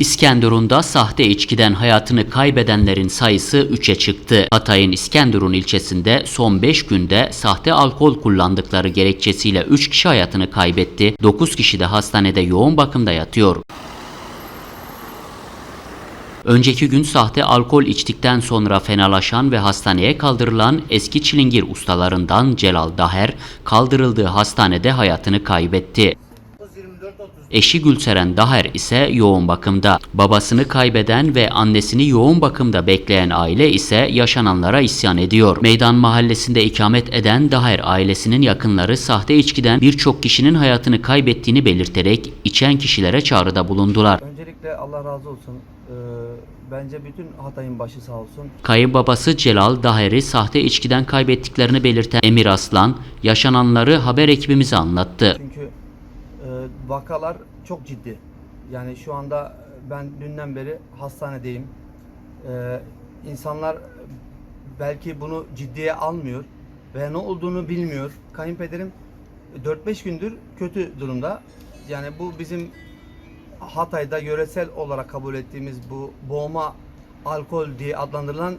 İskenderun'da sahte içkiden hayatını kaybedenlerin sayısı 3'e çıktı. Hatay'ın İskenderun ilçesinde son 5 günde sahte alkol kullandıkları gerekçesiyle 3 kişi hayatını kaybetti. 9 kişi de hastanede yoğun bakımda yatıyor. Önceki gün sahte alkol içtikten sonra fenalaşan ve hastaneye kaldırılan eski çilingir ustalarından Celal Daher kaldırıldığı hastanede hayatını kaybetti. Eşi Gülseren Daher ise yoğun bakımda. Babasını kaybeden ve annesini yoğun bakımda bekleyen aile ise yaşananlara isyan ediyor. Meydan mahallesinde ikamet eden Daher ailesinin yakınları sahte içkiden birçok kişinin hayatını kaybettiğini belirterek içen kişilere çağrıda bulundular. Öncelikle Allah razı olsun. Ee, bence bütün Hatay'ın başı sağ olsun. Kayınbabası Celal Daher'i sahte içkiden kaybettiklerini belirten Emir Aslan, yaşananları haber ekibimize anlattı. Çünkü vakalar çok ciddi. Yani şu anda ben dünden beri hastanedeyim. Ee, insanlar belki bunu ciddiye almıyor ve ne olduğunu bilmiyor. Kayınpederim 4-5 gündür kötü durumda. Yani bu bizim Hatay'da yöresel olarak kabul ettiğimiz bu boğma alkol diye adlandırılan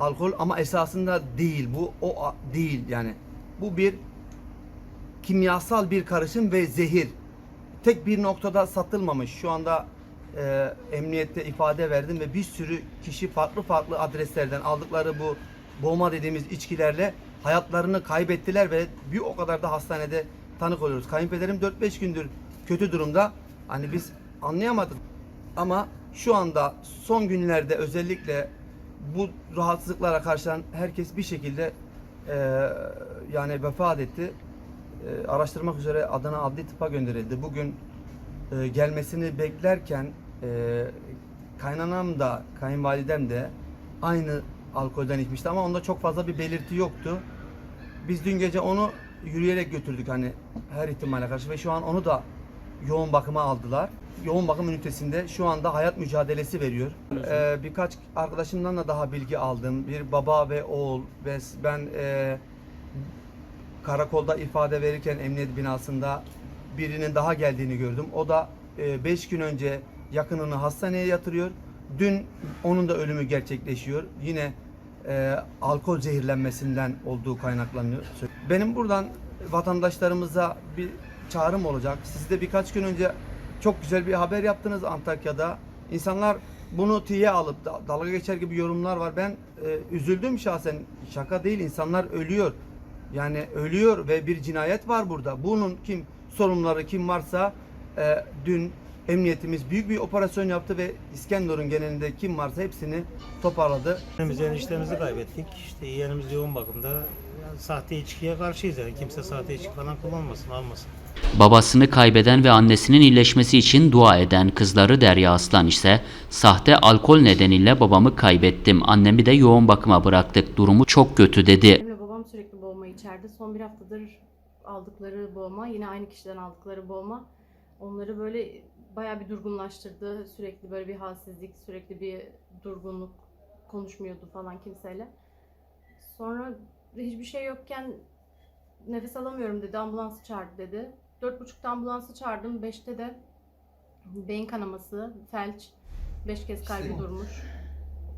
alkol ama esasında değil. Bu o değil yani. Bu bir kimyasal bir karışım ve zehir. Tek bir noktada satılmamış. Şu anda e, emniyette ifade verdim ve bir sürü kişi farklı farklı adreslerden aldıkları bu boğma dediğimiz içkilerle hayatlarını kaybettiler ve bir o kadar da hastanede tanık oluyoruz. Kayınpederim 4-5 gündür kötü durumda. Hani biz anlayamadık. Ama şu anda son günlerde özellikle bu rahatsızlıklara karşı herkes bir şekilde e, yani vefat etti. E, araştırmak üzere Adana Adli Tıp'a gönderildi. Bugün e, gelmesini beklerken e, kaynanam da kayınvalidem de aynı alkolden içmişti ama onda çok fazla bir belirti yoktu. Biz dün gece onu yürüyerek götürdük hani her ihtimale karşı ve şu an onu da yoğun bakıma aldılar. Yoğun bakım ünitesinde şu anda hayat mücadelesi veriyor. Ee, birkaç arkadaşımdan da daha bilgi aldım. Bir baba ve oğul ve ben e, karakolda ifade verirken emniyet binasında birinin daha geldiğini gördüm. O da 5 gün önce yakınını hastaneye yatırıyor. Dün onun da ölümü gerçekleşiyor. Yine e, alkol zehirlenmesinden olduğu kaynaklanıyor. Benim buradan vatandaşlarımıza bir çağrım olacak. Siz de birkaç gün önce çok güzel bir haber yaptınız Antakya'da. İnsanlar bunu tiye alıp da, dalga geçer gibi yorumlar var. Ben e, üzüldüm şahsen. Şaka değil. insanlar ölüyor. Yani ölüyor ve bir cinayet var burada. Bunun kim sorumluları kim varsa e, dün emniyetimiz büyük bir operasyon yaptı ve İskenderun genelinde kim varsa hepsini toparladı. Biz eniştemizi kaybettik. İşte yeğenimiz yoğun bakımda. Yani sahte içkiye karşıyız yani. Kimse sahte içki falan kullanmasın, almasın. Babasını kaybeden ve annesinin iyileşmesi için dua eden kızları Derya Aslan ise sahte alkol nedeniyle babamı kaybettim. Annemi de yoğun bakıma bıraktık. Durumu çok kötü dedi. İçerdi. Son bir haftadır aldıkları boğma, yine aynı kişiden aldıkları boğma onları böyle bayağı bir durgunlaştırdı. Sürekli böyle bir halsizlik, sürekli bir durgunluk, konuşmuyordu falan kimseyle. Sonra hiçbir şey yokken nefes alamıyorum dedi, ambulansı çağırdı dedi. Dört buçukta ambulansı çağırdım, beşte de beyin kanaması, felç, beş kez kalbi durmuş.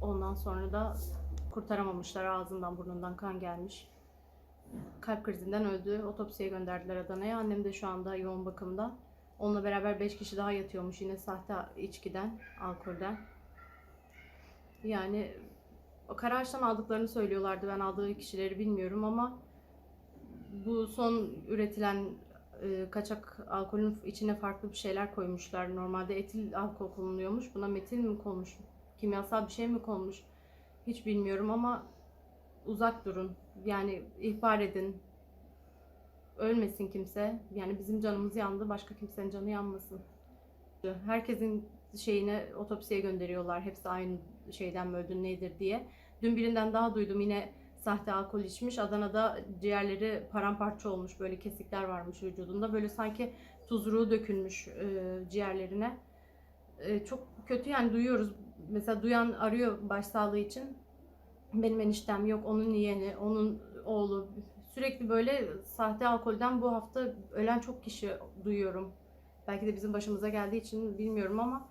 Ondan sonra da kurtaramamışlar. Ağzından burnundan kan gelmiş. Kalp krizinden öldü. Otopsiye gönderdiler Adana'ya. Annem de şu anda yoğun bakımda. Onunla beraber 5 kişi daha yatıyormuş yine sahte içkiden, alkolden. Yani Karaağaç'tan aldıklarını söylüyorlardı. Ben aldığı kişileri bilmiyorum ama bu son üretilen e, kaçak alkolün içine farklı bir şeyler koymuşlar. Normalde etil alkol konuluyormuş. Buna metil mi konmuş? Kimyasal bir şey mi konmuş? Hiç bilmiyorum ama uzak durun. Yani ihbar edin. Ölmesin kimse. Yani bizim canımız yandı. Başka kimsenin canı yanmasın. Herkesin şeyine otopsiye gönderiyorlar. Hepsi aynı şeyden mi öldü nedir diye. Dün birinden daha duydum yine sahte alkol içmiş. Adana'da ciğerleri paramparça olmuş. Böyle kesikler varmış vücudunda. Böyle sanki tuzruğu dökülmüş e, ciğerlerine. E, çok kötü yani duyuyoruz. Mesela duyan arıyor başsağlığı için. Benim eniştem yok, onun yeğeni, onun oğlu. Sürekli böyle sahte alkolden bu hafta ölen çok kişi duyuyorum. Belki de bizim başımıza geldiği için bilmiyorum ama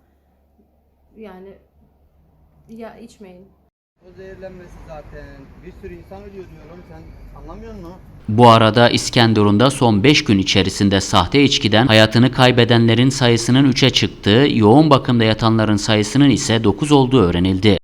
Yani ya içmeyin. O zehirlenmesi zaten. Bir sürü insan ölüyor diyorum. Sen anlamıyor musun? Bu arada İskenderun'da son 5 gün içerisinde sahte içkiden hayatını kaybedenlerin sayısının 3'e çıktığı, yoğun bakımda yatanların sayısının ise 9 olduğu öğrenildi.